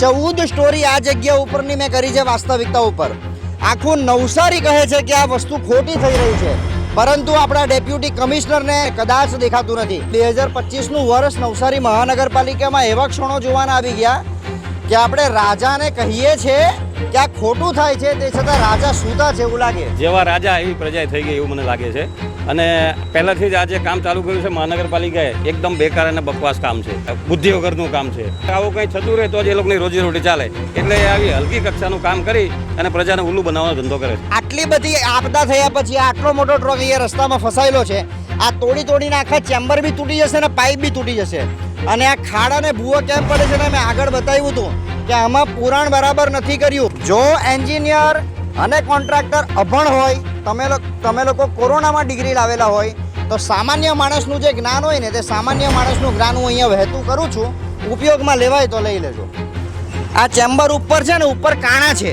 ચૌદ સ્ટોરી આ જગ્યા ઉપરની મેં કરી છે વાસ્તવિકતા ઉપર. આખું નવસારી કહે છે કે આ વસ્તુ ખોટી થઈ રહી છે. પરંતુ આપણા ડેપ્યુટી કમિશનરને કદાચ દેખાતું નથી. બે હજાર પચીસનું વર્ષ નવસારી મહાનગરપાલિકામાં એવા ક્ષણો જોવાના આવી ગયા કે આપણે રાજાને કહીએ છીએ કે આ ખોટું થાય છે તે છતાં રાજા સૂતા છે એવું લાગે. જેવા રાજા એવી પ્રજા થઈ ગઈ એવું મને લાગે છે. અને પહેલાથી જ આજે કામ ચાલુ કર્યું છે મહાનગરપાલિકાએ એકદમ બેકાર અને બકવાસ કામ છે. બુદ્ધિ વગરનું કામ છે. આવું કંઈ થતું રહે તો જ એ લોકોની રોજી રોટી ચાલે. એટલે આવી હલકી કક્ષાનું કામ કરી અને પ્રજાને ઉલ્લુ બનાવવાનો ધંધો કરે છે. આટલી બધી આપદા થયા પછી આટલો મોટો ટ્રક અહીંયા રસ્તામાં ફસાયેલો છે. આ તોડી તોડીને આખા ચેમ્બર બી તૂટી જશે અને પાઇપ બી તૂટી જશે. અને આ ખાડા ને ભૂવો કેમ પડે છે ને મેં આગળ બતાવ્યું હતું. કે આમાં પુરાણ બરાબર નથી કર્યું. જો એન્જિનિયર અને કોન્ટ્રાક્ટર અભણ હોય, તમે તમે લોકો કોરોનામાં ડિગ્રી લાવેલા હોય, તો સામાન્ય માણસનું જે જ્ઞાન હોય ને, તે સામાન્ય માણસનું જ્ઞાન હું અહીંયા વહેતું કરું છું. ઉપયોગમાં લેવાય તો લઈ લેજો. આ ચેમ્બર ઉપર છે ને, ઉપર કાણા છે.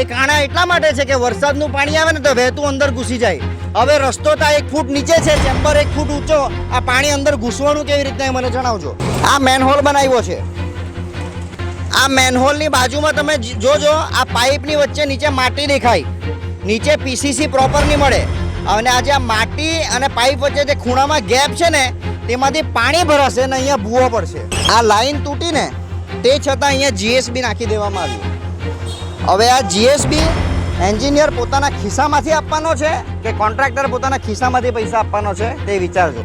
એ કાણા એટલા માટે છે કે વરસાદનું પાણી આવે ને, તો વહેતું અંદર ઘૂસી જાય. હવે રસ્તો તો એક ફૂટ નીચે છે, ચેમ્બર એક ફૂટ ઊંચો. આ પાણી અંદર ઘૂસવાનું કેવી રીતના એ મને જણાવજો. આ મેનહોલ બનાવ્યો છે. આ મેનહોલની બાજુમાં તમે જોજો, આ પાઇપની વચ્ચે નીચે માટી દેખાય. નીચે પીસીસી પ્રોપર નહીં મળે. અને આજે આ માટી અને પાઇપ વચ્ચે જે ખૂણામાં ગેપ છે ને, તેમાંથી પાણી ભરાશે ને અહીંયા ભૂવો પડશે. આ લાઈન તૂટીને તે છતાં અહીંયા જીએસબી નાખી દેવામાં આવ્યું. હવે આ જીએસબી એન્જિનિયર પોતાના ખિસ્સામાંથી આપવાનો છે કે કોન્ટ્રાક્ટર પોતાના ખિસ્સામાંથી પૈસા આપવાનો છે તે વિચારજો.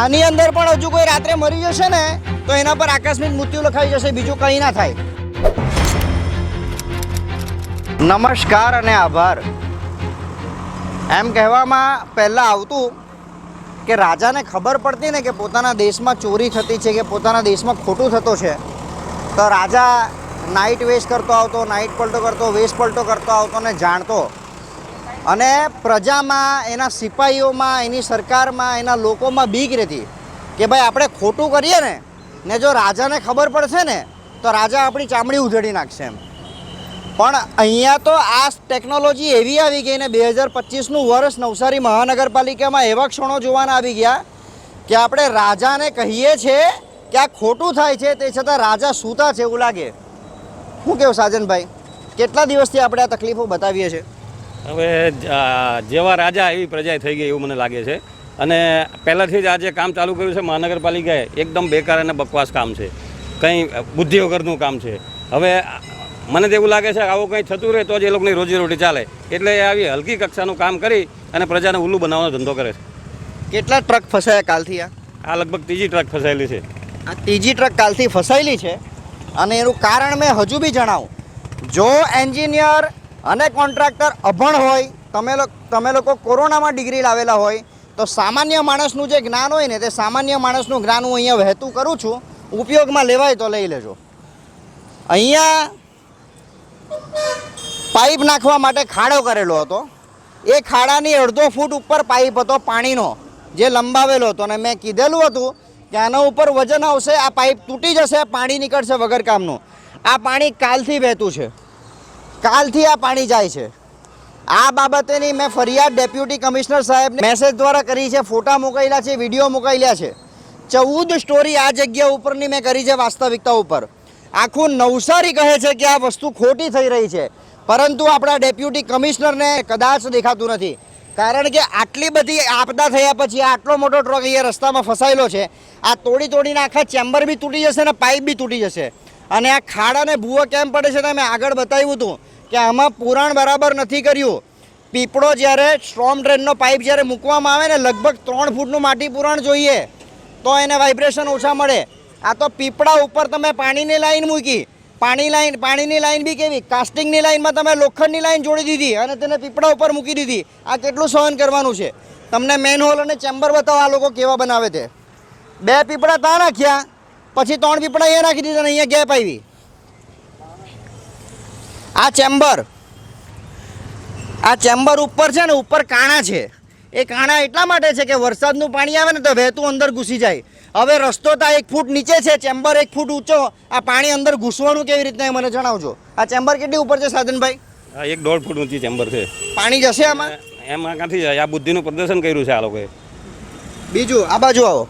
આની અંદર પણ હજુ કોઈ રાત્રે મરી જશે ને તો એના પર આકસ્મિક મૃત્યુ લખાઈ જશે, બીજું કંઈ ના થાય. નમસ્કાર અને આભાર. એમ કહેવામાં પહેલાં આવતું કે રાજાને ખબર પડતી ને કે પોતાના દેશમાં ચોરી થતી છે, કે પોતાના દેશમાં ખોટું થતો છે, તો રાજા નાઇટ વેસ્ટ કરતો આવતો નાઇટ પલટો કરતો વેસ્ટ પલટો કરતો આવતો ને જાણતો. અને પ્રજામાં, એના સિપાહીઓમાં એની સરકારમાં, એના લોકોમાં બીક રહેતી કે ભાઈ આપણે ખોટું કરીએ ને ને જો રાજાને ખબર પડશે ને, તો રાજા આપણી ચામડી ઉધેડી નાખશે એમ. પણ અહીંયા તો આ ટેકનોલોજી એવી આવી ગઈ ને બે હજાર પચીસનું વર્ષ નવસારી મહાનગરપાલિકામાં એવા ક્ષણો જોવાના આવી ગયા કે આપણે રાજાને કહીએ છીએ કે આ ખોટું થાય છે, તે છતાં રાજા સૂતા છે એવું લાગે. શું કેવું સાજનભાઈ? કેટલા દિવસથી આપણે આ તકલીફો બતાવીએ છીએ? હવે જેવા રાજા એવી પ્રજા થઈ ગઈ એવું મને લાગે છે. અને પહેલાંથી જ આ જે કામ ચાલુ કર્યું છે મહાનગરપાલિકાએ એકદમ બેકાર અને બકવાસ કામ છે. કંઈ બુદ્ધિ વગરનું કામ છે. હવે મને તો એવું લાગે છે આવું કંઈ થતું રહે તો જ એ લોકોની રોજી રોટી ચાલે. એટલે એ આવી હલકી કક્ષાનું કામ કરી અને પ્રજાને ઉલ્લુ બનાવવાનો ધંધો કરે છે. કેટલા ટ્રક ફસાયા કાલથી આ? આ લગભગ ત્રીજી ટ્રક ફસાયેલી છે. આ ત્રીજી ટ્રક કાલથી ફસાયેલી છે અને એનું કારણ મેં હજુ બી જણાવું. જો એન્જિનિયર અને કોન્ટ્રાક્ટર અભણ હોય તમે લોકો તમે લોકો કોરોનામાં ડિગ્રી લાવેલા હોય તો સામાન્ય માણસનું જે જ્ઞાન હોય ને તે સામાન્ય માણસનું જ્ઞાન હું અહીંયા વહેતું કરું છું. ઉપયોગમાં લેવાય તો લઈ લેજો. અહીંયા પાઇપ નાખવા માટે ખાડો કરેલો હતો. એ ખાડાની અડધો ફૂટ ઉપર પાઇપ હતો પાણીનો, જે લંબાવેલો હતો. અને મેં કીધેલું હતું કે આના ઉપર વજન આવશે, આ પાઇપ તૂટી જશે, પાણી નીકળશે વગર કામનું. આ પાણી કાલથી વહેતું છે. કાલથી આ પાણી જાય છે. આ બાબતેની મેં ફરિયાદ ડેપ્યુટી કમિશનર સાહેબને મેસેજ દ્વારા કરી છે, ફોટા મોકલ્યા છે, વીડિયો મોકલ્યા છે. ચૌદ સ્ટોરી આ જગ્યા ઉપરની મેં કરી છે વાસ્તવિકતા ઉપર. આખું નવસારી કહે છે કે આ વસ્તુ ખોટી થઈ રહી છે. પરંતુ આપણા ડેપ્યુટી કમિશનરને કદાચ દેખાતું નથી. કારણ કે આટલી બધી આપદા થયા પછી આટલો મોટો ટ્રક અહીંયા રસ્તામાં ફસાયેલો છે. આ તોડી તોડીને આખા ચેમ્બર બી તૂટી જશે ને પાઇપ બી તૂટી જશે. અને આ ખાડાને ભૂવો કેમ પડે છે ને મેં આગળ બતાવ્યું હતું. કે આમાં પુરાણ બરાબર નથી કર્યું. પીપળો જ્યારે સ્ટ્રોમ ટ્રેનનો પાઇપ જ્યારે મૂકવામાં આવે ને લગભગ ત્રણ ફૂટનું માટી પુરાણ જોઈએ, તો એને વાઇબ્રેશન ઓછા મળે. આ તો પીપળા ઉપર તમે પાણીની લાઈન મૂકી, પાણી લાઈન, પાણીની લાઈન બી કેવી? કાસ્ટિંગની લાઈનમાં તમે લોખંડની લાઈન જોડી દીધી અને તેને પીપળા ઉપર મૂકી દીધી. આ કેટલું સહન કરવાનું છે? તમને મેન હોલ અને ચેમ્બર બતાવો, આ લોકો કેવા બનાવે તે? બે પીપળા ત્યાં નાખ્યા, પછી ત્રણ પીપળા એ નાખી દીધા અને અહીંયા ગેપ આવી. આ ચેમ્બર. આ ચેમ્બર ઉપર છે ને ઉપર કાણા છે. એ કાણા એટલા માટે છે કે વરસાદનું પાણી આવે ને તો વહેતું અંદર ઘૂસી જાય. હવે રસ્તો તો એક ફૂટ નીચે છે ચેમ્બર એક ફૂટ ઊંચો. આ પાણી અંદર ઘૂસવાનું કેવી રીતના મને જણાવજો. આ ચેમ્બર કેટલી ઉપર છે સાધનભાઈ? એક દોઢ ફૂટ ઊંચી ચેમ્બર છે. પાણી જશે આમાં? એમાં ક્યાંથી જાય? આ બુદ્ધિનું પ્રદર્શન કર્યું છે આ લોકોએ. બીજું આ બાજુ આવો.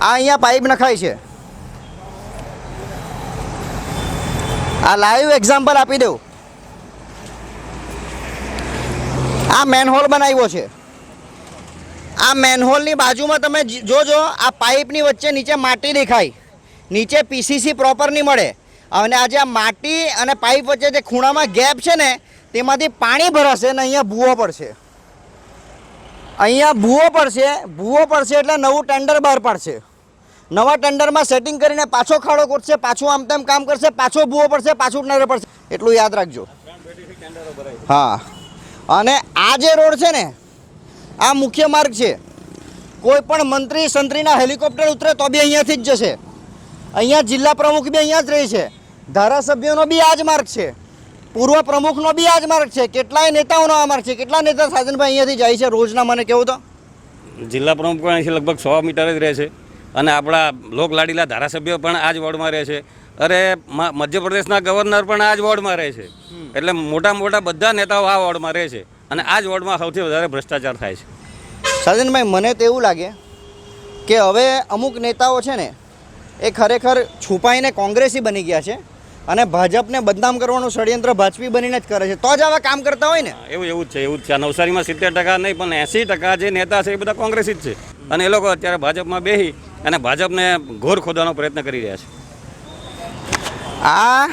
આ અહીંયા પાઇપ નખાય છે. આ લાઈવ એક્ઝામ્પલ આપી દઉં. આ મેનહોલ બનાવ્યો છે. આ મેનહોલની બાજુમાં તમે જોજો, આ પાઇપની વચ્ચે નીચે માટી દેખાય. નીચે પીસીસી પ્રોપર નહીં મળે. અને આજે આ માટી અને પાઇપ વચ્ચે જે ખૂણામાં ગેપ છે ને, તેમાંથી પાણી ભરાશે અને અહીંયા ભૂવો પડશે. અહીંયા ભૂવો પડશે ભૂવો પડશે એટલે નવું ટેન્ડર બહાર પાડશે. નવા ટેન્ડરમાં સેટિંગ કરીને પાછો ખાડો કરશે પાછો આમ તેમ કામ કરશે, પાછો ભૂવો પડશે, પાછું ટેન્ડર પડશે. એટલું યાદ રાખજો. હા. અને આ જે રોડ છે ને, આ મુખ્ય માર્ગ છે. કોઈ પણ મંત્રી, સંત્રીના હેલિકોપ્ટર ઉતરે તો બી અહીંયાથી જ જશે. અહીંયા જિલ્લા પ્રમુખ બી અહીંયા જ રહે છે. ધારાસભ્યોનો બી આ જ માર્ગ છે. પૂર્વ પ્રમુખનો બી આ જ માર્ગ છે. કેટલાય નેતાઓનો આ માર્ગ છે. કેટલા નેતા સાજનભાઈ અહીંયાથી જાય છે? રોજના મને કેવું તો? જિલ્લા પ્રમુખ અહીંથી લગભગ સો મીટર જ રહે છે. અને આપણા લોકલાડીલા ધારાસભ્યો પણ આ જ વોર્ડમાં રહે છે. અરે મધ્યપ્રદેશના ગવર્નર પણ આ જ વોર્ડમાં રહે છે. એટલે મોટા મોટા બધા નેતાઓ આ વોર્ડમાં રહે છે અને આ જ વોર્ડમાં સૌથી વધારે ભ્રષ્ટાચાર થાય છે. સાજનભાઈ મને તો એવું લાગે કે હવે અમુક નેતાઓ છે ને એ ખરેખર છુપાઈને કોંગ્રેસી બની ગયા છે અને ભાજપને બદનામ કરવાનું ષડયંત્ર ભાજપી બનીને જ કરે છે. તો જ આવા કામ કરતા હોય ને? એવું એવું જ છે એવું જ છે. આ નવસારીમાં સિત્તેર ટકા નહીં પણ એંસી ટકા જે નેતા છે એ બધા કોંગ્રેસી જ છે. અને એ લોકો અત્યારે ભાજપમાં બેસી અને ભાજપને ઘોર ખોદવાનો પ્રયત્ન કરી રહ્યા છે. આ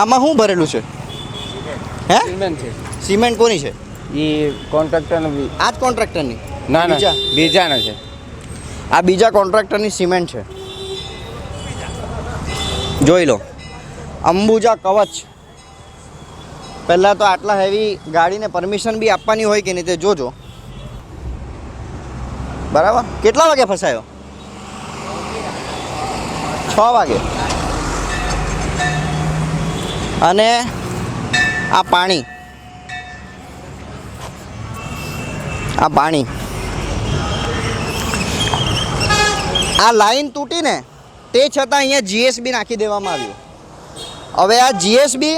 આમાં શું ભરેલું છે? હે? સિમેન્ટ છે. સિમેન્ટ કોની છે? એ કોન્ટ્રાક્ટરનો આ જ કોન્ટ્રાક્ટરની? ના ના. બીજાના છે. આ બીજા કોન્ટ્રાક્ટરની સિમેન્ટ છે. જોઈ લો. અંબુજા કવચ. પહેલાં તો આટલા હેવી ગાડીને પરમિશન બી આપવાની હોય કે નહીં તે જોજો. બરાબર? કેટલા વાગે ફસાયો? છ વાગે. અને આ પાણી. આ પાણી. આ લાઈન તૂટીને તે છતાં અહીંયા જીએસબી નાખી દેવામાં આવ્યું હવે આ જીએસબી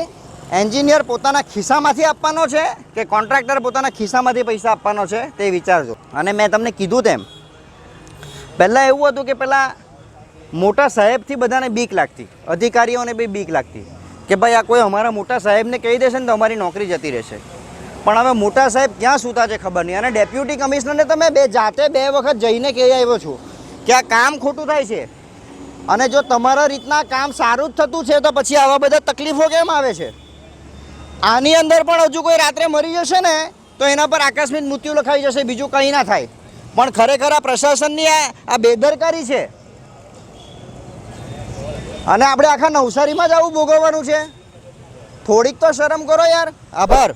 એન્જિનિયર પોતાના ખિસ્સામાંથી આપવાનો છે કે કોન્ટ્રાક્ટર પોતાના ખિસ્સામાંથી પૈસા આપવાનો છે તે વિચારજો. અને મેં તમને કીધું તેમ, પહેલાં એવું હતું કે પહેલાં મોટા સાહેબથી બધાને બીક લાગતી, અધિકારીઓને બી બીક લાગતી, કે ભાઈ આ કોઈ અમારા મોટા સાહેબને કહી દેશે ને તો અમારી નોકરી જતી રહેશે. પણ હવે મોટા સાહેબ ક્યાં સૂતા છે ખબર નહીં. અને ડેપ્યુટી કમિશનરને તમે બે જાતે બે વખત જઈને કહી આવ્યો છું કે આ કામ ખોટું થાય છે. અને જો તમારા રીતના કામ સારું જ થતું છે તો પછી આવા બધા તકલીફો કેમ આવે છે? આની અંદર પણ હજુ કોઈ રાત્રે મરી જશે ને, તો એના પર આકસ્મિક મૃત્યુ લખાઈ જશે, બીજું કંઈ ના થાય. પણ ખરેખર આ પ્રશાસનની આ બેદરકારી છે. અને આપણે આખા નવસારીમાં જ આવું ભોગવવાનું છે. થોડીક તો શરમ કરો યાર. આભાર.